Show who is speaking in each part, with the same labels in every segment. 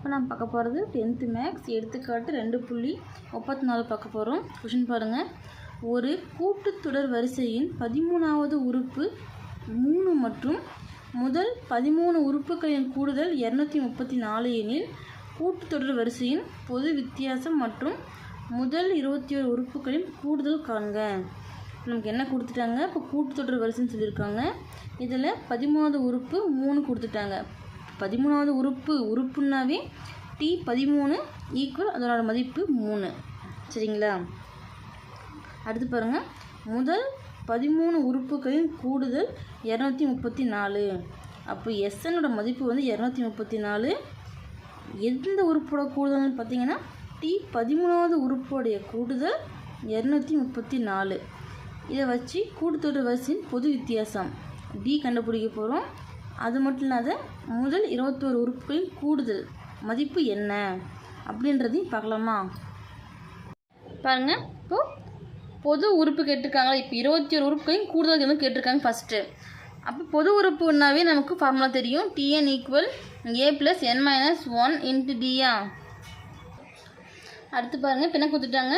Speaker 1: இப்போ நம்ம பார்க்க போகிறது டென்த்து மேக்ஸ் எடுத்துக்காட்டு ரெண்டு புள்ளி முப்பத்தி நாலு பார்க்க போகிறோம். கொஷின் பாருங்கள் ஒரு கூட்டுத்தொடர் வரிசையின் பதிமூணாவது உறுப்பு மூணு மற்றும் முதல் பதிமூணு உறுப்புகளின் கூடுதல் இரநூத்தி முப்பத்தி நாலு எனில் கூட்டுத்தொடர் வரிசையின் பொது வித்தியாசம் மற்றும் முதல் இருபத்தி ஒரு உறுப்புகளின் கூடுதல் காண்க. நமக்கு என்ன கொடுத்துட்டாங்க? இப்போ கூட்டுத்தொடர் வரிசைன்னு சொல்லியிருக்காங்க. இதில் பதிமூணாவது உறுப்பு மூணு கொடுத்துட்டாங்க. பதிமூணாவது உறுப்பு உறுப்புன்னாவே டி பதிமூணு ஈக்குவல் அதனோட மதிப்பு மூணு. சரிங்களா? அடுத்து பாருங்கள் முதல் பதிமூணு உறுப்புகளின் கூடுதல் இரநூத்தி முப்பத்தி நாலு. அப்போ எஸ்என்னோட மதிப்பு வந்து இரநூத்தி முப்பத்தி நாலு. எந்த உறுப்போட கூடுதல்னு பார்த்தீங்கன்னா டி பதிமூணாவது உறுப்போடைய கூடுதல் இரநூத்தி முப்பத்தி நாலு. இதை வச்சு கூட்டுத்தொடர் வரிசையின் பொது வித்தியாசம். டி கண்டுபிடிக்க போகிறோம் அது மட்டும் இல்லாத முதல் இருபத்தோரு உறுப்புகளின் கூடுதல் மதிப்பு என்ன அப்படின்றதையும் பார்க்கலாமா? பாருங்கள் இப்போது பொது உறுப்பு கேட்டிருக்காங்களா இப்போ இருபத்தி ஒரு உறுப்புகளையும் கூடுதல் வந்து கேட்டிருக்காங்க ஃபஸ்ட்டு அப்போ பொது உறுப்புனாவே நமக்கு ஃபார்முலா தெரியும். TN equal A plus N minus one into டியா அடுத்து பாருங்கள் இப்போ என்ன கொடுத்துட்டாங்க?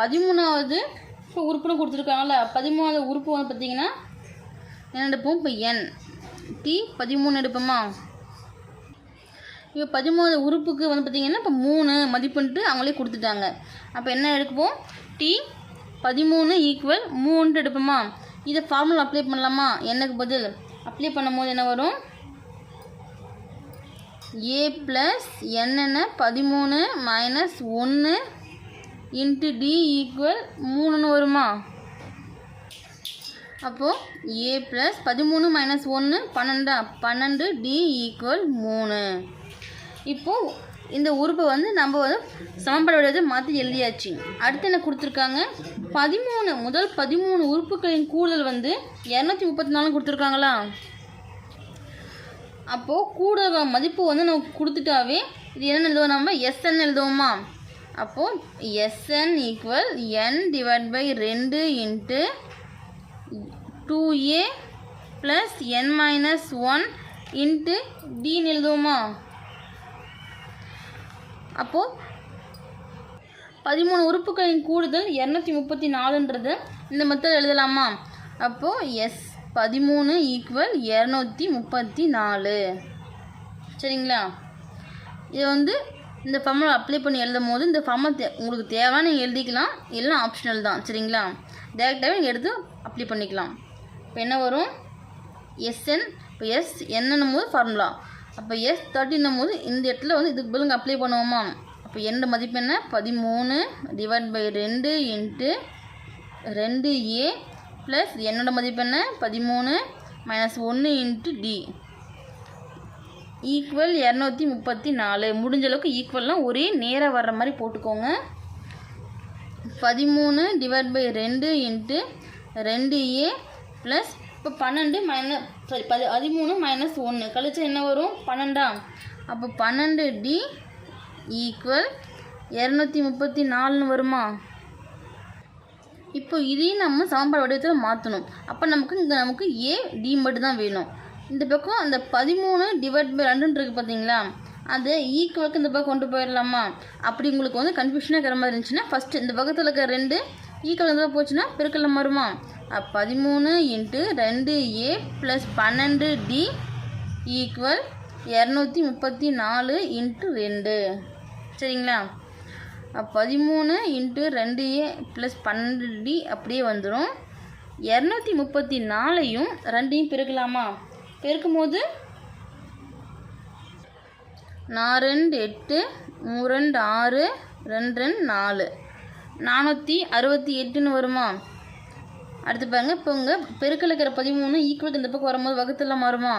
Speaker 1: பதிமூணாவது இப்போ உறுப்புன்னு கொடுத்துருக்காங்கல்ல. பதிமூணாவது உறுப்பு வந்து பார்த்தீங்கன்னா என்ன எடுப்போம். இப்போ என் டி பதிமூணு எடுப்போமா? இப்போ பதிமூணு உறுப்புக்கு வந்து பார்த்திங்கன்னா இப்போ மூணு மதிப்புன்ட்டு அவங்களே கொடுத்துட்டாங்க. அப்போ என்ன எடுப்போம் டி பதிமூணு ஈக்குவல் மூணுன்ட்டு எடுப்போமா? இதை ஃபார்முலா அப்ளை பண்ணலாமா? என்னக்கு பதில். அப்ளை பண்ணும்போது என்ன வரும்? ஏ ப்ளஸ் என்னென்ன பதிமூணு மைனஸ் ஒன்று இன்ட்டு டி ஈக்குவல் மூணுன்னு வருமா? அப்போது ஏ ப்ளஸ் பதிமூணு மைனஸ் ஒன்று பன்னெண்டா பன்னெண்டு டி ஈக்குவல் மூணு. இப்போது இந்த உறுப்பை வந்து நம்ம வந்து சமன்பாடு வடிவத்தை மாற்றி எழுதியாச்சு. அடுத்து என்ன கொடுத்துருக்காங்க? பதிமூணு முதல் பதிமூணு உறுப்புகளின் கூடுதல் வந்து இரநூத்தி முப்பத்தி நாலு கொடுத்துருக்காங்களா? அப்போது கூடுதல் மதிப்பு வந்து நம்ம கொடுத்துட்டாவே இது என்னென்னு எழுதுவோம் நம்ம? எஸ்என் எழுதுவோமா? அப்போது SN equal N divide by ரெண்டு into two A plus N minus one into டின்னு எழுதுவோமா அப்போது பதிமூணு உறுப்புகளின் கூடுதல் இரநூத்தி முப்பத்தி நாலுன்றது இந்த மெத்தட் எழுதலாமா? அப்போது எஸ் பதிமூணு ஈக்குவல் இரநூத்தி முப்பத்தி நாலு. சரிங்களா? இதை வந்து இந்த ஃபார்முலா அப்ளை பண்ணி எழுதும் போது இந்த ஃபார்முலா தே உங்களுக்கு தேவையான நீங்கள் எழுதிக்கலாம் எல்லாம் ஆப்ஷனல் தான். சரிங்களா? டேரெக்டாகவே நீங்கள் எடுத்து அப்ளை பண்ணிக்கலாம். இப்போ என்ன வரும்? எஸ்என் இப்போ எஸ் என்னன்னும் போது ஃபார்முலா அப்போ எஸ் தேர்ட்டின்னும் போது இந்த இடத்துல வந்து இதுக்கு பதிலுங்க அப்ளை பண்ணுவோமா? அப்போ என்னோட மதிப்பு என்ன? பதிமூணு டிவைட் பை ரெண்டு இன்ட்டு ரெண்டு ஏ ப்ளஸ் என்னோட மதிப்பு என்ன? பதிமூணு மைனஸ் ஒன்று இன்ட்டு டி ஈக்குவல் இரநூத்தி முப்பத்தி நாலு. முடிஞ்ச அளவுக்கு ஈக்குவல்லாம் ஒரே நேராக வர்ற மாதிரி போட்டுக்கோங்க. பதிமூணு டிவைட் பை ரெண்டு இன்ட்டு ரெண்டு ஏ ப்ளஸ் இப்போ பன்னெண்டு மைனஸ் சாரி பதி பதிமூணு மைனஸ் ஒன்று கழிச்சா என்ன வரும்? பன்னெண்டா. அப்போ பன்னெண்டு டி ஈக்குவல் இரநூத்தி முப்பத்தி நாலுன்னு வருமா? இப்போ இதையும் நம்ம சமன்பாடு வடிவத்தில் மாற்றணும் அப்போ நமக்கு இங்கே நமக்கு ஏ டி மட்டும் தான் வேணும். இந்த பக்கம் அந்த பதிமூணு டிவைட் பை ரெண்டுன்னு இருக்குது பார்த்தீங்களா அது ஈக்குவலுக்கு இந்த பக்கம் கொண்டு போயிடலாமா? அப்படி உங்களுக்கு வந்து கன்ஃபியூஷனாக இருக்கிற மாதிரி இருந்துச்சுன்னா ஃபஸ்ட்டு இந்த பக்கத்தில் இருக்கிற ரெண்டு ஈக்குவல் இந்த போச்சுன்னா பெருக்கெல்லாம் வருமா? பதிமூணு இன்ட்டு ரெண்டு ஏ ப்ளஸ் பன்னெண்டு டி ஈக்குவல் இரநூத்தி முப்பத்தி நாலு இன்ட்டு ரெண்டு. சரிங்களா? பதிமூணு இன்ட்டு ரெண்டு ஏ ப்ளஸ் பன்னெண்டு டி அப்படியே வந்துடும் இரநூத்தி முப்பத்தி நாலையும் ரெண்டையும் பெருக்கலாமா? பெருக்கும்போது நான் ரெண்டு எட்டு மூணு ரெண்டு ஆறு ரெண்டு ரெண்டு நாலு. நானூற்றி அறுபத்தி எட்டுன்னு வருமா? அடுத்து பாருங்க இப்போ உங்கள் பெருக்கில் இருக்கிற பதிமூணு ஈக்குவலுக்கு இந்த பக்கம் வரும்போது வகுத்தில் மாறுமா?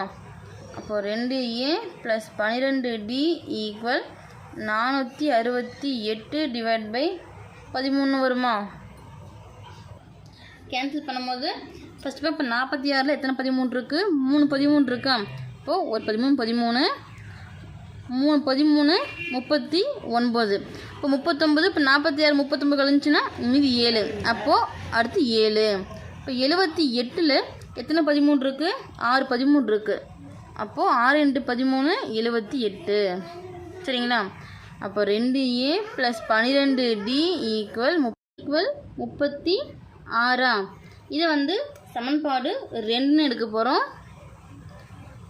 Speaker 1: அப்போது ரெண்டு ஏ ப்ளஸ் பன்னிரெண்டு டி ஈக்குவல் நானூற்றி அறுபத்தி எட்டு டிவைட் பை பதிமூணு வருமா? கேன்சல் பண்ணும்போது ஃபஸ்ட்டு இப்போ நாற்பத்தி ஆறில் எத்தனை பதிமூணு இருக்குது மூணு பதிமூணு இருக்கா? இப்போது ஒரு பதிமூணு பதிமூணு மூணு பதிமூணு முப்பத்தி ஒன்பது. இப்போ முப்பத்தொம்பது இப்போ நாற்பத்தி ஆறு முப்பத்தொம்பது கழிஞ்சுன்னா மீதி ஏழு. அப்போது அடுத்து ஏழு. இப்போ எழுபத்தி எட்டில் எத்தனை பதிமூணு இருக்குது ஆறு பதிமூணு இருக்குது அப்போது ஆறு ரெண்டு பதிமூணு எழுபத்தி எட்டு. சரிங்களா? அப்போ ரெண்டு ஏ ப்ளஸ் பன்னிரெண்டு டி ஈக்குவல் முப் ஈக்குவல் முப்பத்தி ஆறா. இதை வந்து சமன்பாடு ரெண்டுன்னு எடுக்க போகிறோம்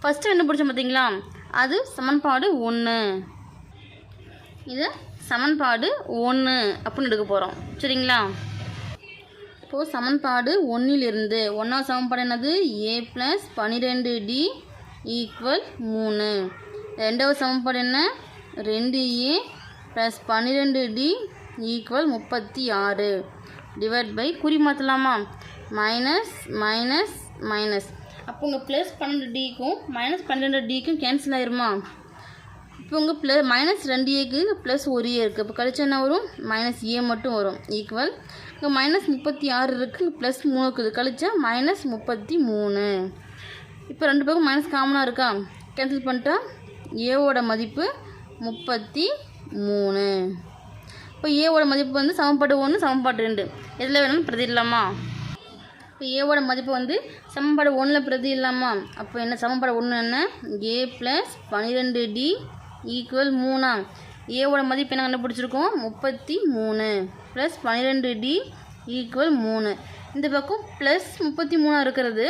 Speaker 1: ஃபஸ்ட்டு என்ன பிடிச்சோம் பார்த்தீங்களா அது சமன்பாடு ஒன்று இது சமன்பாடு ஒன்று அப்படின்னு எடுக்க போகிறோம் சரிங்களா? இப்போது சமன்பாடு ஒன்றிலிருந்து ஒன்றாவது சமன்பாடு என்னது? ஏ ப்ளஸ் பன்னிரெண்டு டி ஈக்குவல் மூணு. ரெண்டாவது சமன்பாடு என்ன? ரெண்டு ஏ ப்ளஸ் பன்னிரெண்டு டி ஈக்குவல் முப்பத்தி ஆறு. டிவைட் பை குறி மாற்றலாமா மைனஸ் மைனஸ் மைனஸ் அப்போ உங்கள் ப்ளஸ் பன்னெண்டு டிக்கும் மைனஸ் பன்னிரெண்டு டிக்கும் கேன்சல் ஆயிருமா? இப்போ உங்கள் ப்ள மைனஸ் ரெண்டு ஏக்கு ப்ளஸ் ஒரு ஏ இருக்குது இப்போ கழிச்சா என்ன வரும்? மைனஸ் ஏ மட்டும் வரும். ஈக்குவல் இங்கே மைனஸ் முப்பத்தி ஆறு இருக்குது ப்ளஸ் மூணு இருக்குது கழிச்சா மைனஸ் முப்பத்தி மூணு. இப்போ ரெண்டு பேருக்கும் மைனஸ் காமனாக இருக்கா? கேன்சல் பண்ணிட்டா ஏவோட மதிப்பு முப்பத்தி மூணு. இப்போ ஏவோட மதிப்பு வந்து சமன்பாடு ஒன்று சமன்பாடு ரெண்டு. எதில் வேணாலும் பிரதி இல்லாமா இப்போ ஏவோட மதிப்பு வந்து சமன்பாடு ஒன்றில் பிரதி இல்லாமா அப்போ என்ன சமன்பாடு ஒன்று என்ன? ஏ ப்ளஸ் பன்னிரெண்டு டி ஈக்குவல் மூணா. ஏவோட மதிப்பு என்ன கண்டுபிடிச்சிருக்கோம்? முப்பத்தி மூணு. ப்ளஸ் பன்னிரெண்டு டி ஈக்குவல் மூணு. இந்த பக்கம் ப்ளஸ் முப்பத்தி மூணாக இருக்கிறது.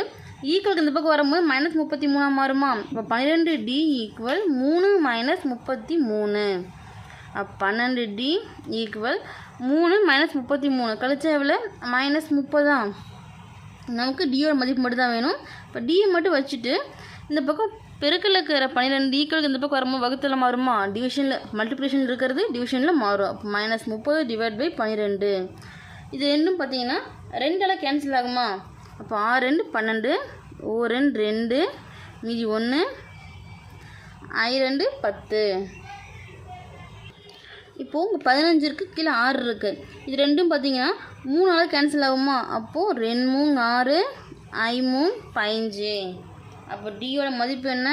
Speaker 1: ஈக்குவலுக்கு இந்த பக்கம் வரும்போது மைனஸ் முப்பத்தி மூணாக மாறுமா? இப்போ பன்னிரெண்டு டி ஈக்குவல் மூணு மைனஸ் முப்பத்தி மூணு. பன்னெண்டு டி ஈக்குவல் மூணு மைனஸ் முப்பத்தி மூணு. கழிச்சா எவ்வளோ மைனஸ் முப்பதா. நமக்கு டியோட மதிப்பு மட்டும் தான் வேணும் இப்போ டியை மட்டும் வச்சுட்டு இந்த பக்கம் பெருக்கில் இருக்கிற பன்னிரெண்டு ஈக்குவல் இந்த பக்கம் வரும்போது வகுத்தில் மாறுமா? டிவிஷனில் மல்டிப்ளிகேஷன் இருக்கிறது டிவிஷனில் மாறும். அப்போ மைனஸ் முப்பது டிவைட் பை பன்னிரெண்டு இது ரெண்டும் பார்த்தீங்கன்னா ரெண்டெல்லாம் கேன்சல் ஆகுமா? அப்போ ஆறு ரெண்டு பன்னெண்டு. ஓ ரெண்டு ரெண்டு. மீதி ஒன்று ஐ ரெண்டு பத்து. இப்போது உங்கள் பதினஞ்சு இருக்குது கீழே ஆறு இருக்குது இது ரெண்டும் பார்த்தீங்கன்னா மூணு நாள் கேன்சல் ஆகுமா? அப்போது ரெண்டு மூணு ஆறு ஐ மூணு பதினஞ்சு அப்போ டியோட மதிப்பு என்ன?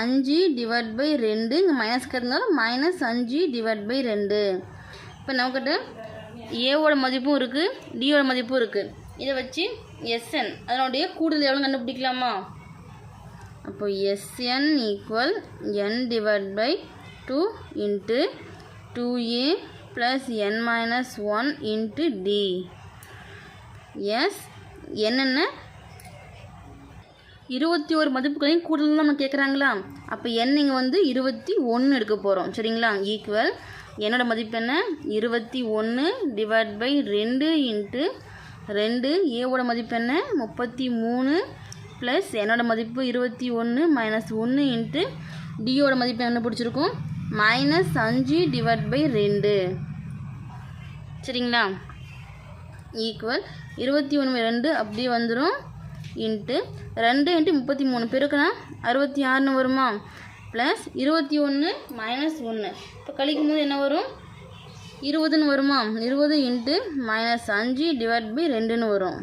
Speaker 1: அஞ்சு டிவைட் பை ரெண்டு. இங்கே மைனஸ் இருக்கிறதுனால மைனஸ் அஞ்சு டிவைட் பை ரெண்டு. இப்போ நமக்கிட்ட ஏவோட மதிப்பும் இருக்குது டியோட மதிப்பும் இருக்குது இதை வச்சு எஸ்என் அதனுடைய கூடுதல் எவ்வளோ கண்டுபிடிக்கலாமா? அப்போ SN equal N divide by two into two A plus N minus one into D S என்னென்ன இருபத்தி ஒரு மதிப்புகளையும் கூடுதல் நம்ம கேட்குறாங்களா அப்போ என் இங்கே வந்து இருபத்தி ஒன்று எடுக்க போகிறோம் சரிங்களா? ஈக்குவல் என்னோட மதிப்பு என்ன? இருபத்தி ஒன்று டிவைட் பை ரெண்டு இன்ட்டு ரெண்டு. ஏவோட மதிப்பு என்ன? முப்பத்தி மூணு ப்ளஸ் என்னோட மதிப்பு இருபத்தி ஒன்று மைனஸ் ஒன்று இன்ட்டு டியோட மதிப்பு என்ன பிடிச்சிருக்கும்? மைனஸ் அஞ்சு டிவைட் பை ரெண்டு. சரிங்களா? ஈக்குவல் இருபத்தி ஒன்று ரெண்டு அப்படியே வந்துடும் இன்ட்டு ரெண்டு இன்ட்டு முப்பத்தி மூணு. பெருக்கினா அறுபத்தி ஆறுன்னு வருமா? ப்ளஸ் இருபத்தி ஒன்று மைனஸ் ஒன்று. இப்போ கழிக்கும் போது என்ன வரும்? இருபதுன்னு வருமா? இருபது இன்ட்டு மைனஸ் அஞ்சு டிவைட் பை ரெண்டுன்னு வரும்.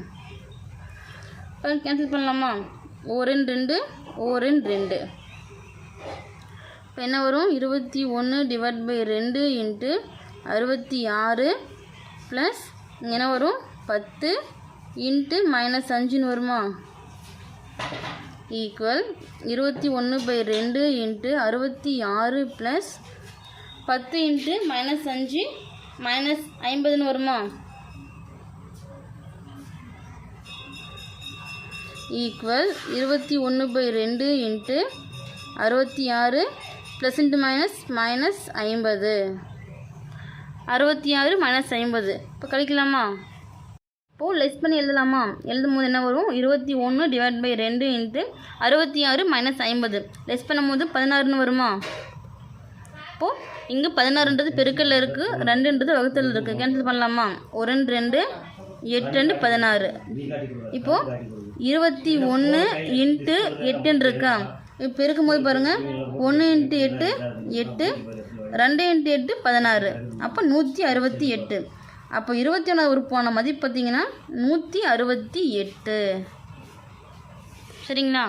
Speaker 1: இப்போ கேன்சல் பண்ணலாமா? ஓரென் ரெண்டு ஓரென் ரெண்டு இப்போ என்ன வரும்? இருபத்தி ஒன்று டிவைட் பை ரெண்டு இன்ட்டு அறுபத்தி ஆறு ப்ளஸ் என்ன வரும்? பத்து இன்ட்டு மைனஸ் அஞ்சுன்னு வருமா? ஈக்குவல் இருபத்தி ஒன்று பை ரெண்டு இன்ட்டு அறுபத்தி ஆறு ப்ளஸ் பத்து இன்ட்டு மைனஸ் அஞ்சு மைனஸ் ஐம்பதுன்னு வருமா? ஈக்குவல் இருபத்தி ஒன்று பை ரெண்டு இன்ட்டு அறுபத்தி ஆறு ப்ளஸ் இன்ட்டு மைனஸ் மைனஸ் ஐம்பது. அறுபத்தி ஆறு மைனஸ் ஐம்பது. இப்போ கழிக்கலாமா? இப்போது லெஸ் பண்ணி எழுதலாமா? எழுதும் போது என்ன வரும்? இருபத்தி ஒன்று டிவைட் பை ரெண்டு இன்ட்டு அறுபத்தி ஆறு மைனஸ் ஐம்பது. லெஸ் பண்ணும்போது பதினாறுன்னு வருமா? இப்போது இங்கே பதினாறுன்றது பெருக்கல்ல இருக்குது ரெண்டுன்றது வகுத்தல் இருக்குது கேன்சல் பண்ணலாமா? ஒரு ரெண்டு ரெண்டு எட்டு ரெண்டு பதினாறு. இப்போது இருபத்தி ஒன்று இன்ட்டு எட்டுன்னு இருக்கா இப்போ இருக்கும்போது பாருங்கள் ஒன்று இன்ட்டு எட்டு எட்டு ரெண்டு இன்ட்டு எட்டு பதினாறு. அப்போ நூற்றி அறுபத்தி எட்டு. அப்போ இருபத்தி ஒன்றாவது உறுப்பான மதிப்பு பார்த்தீங்கன்னா நூற்றி அறுபத்தி எட்டு. சரிங்களா?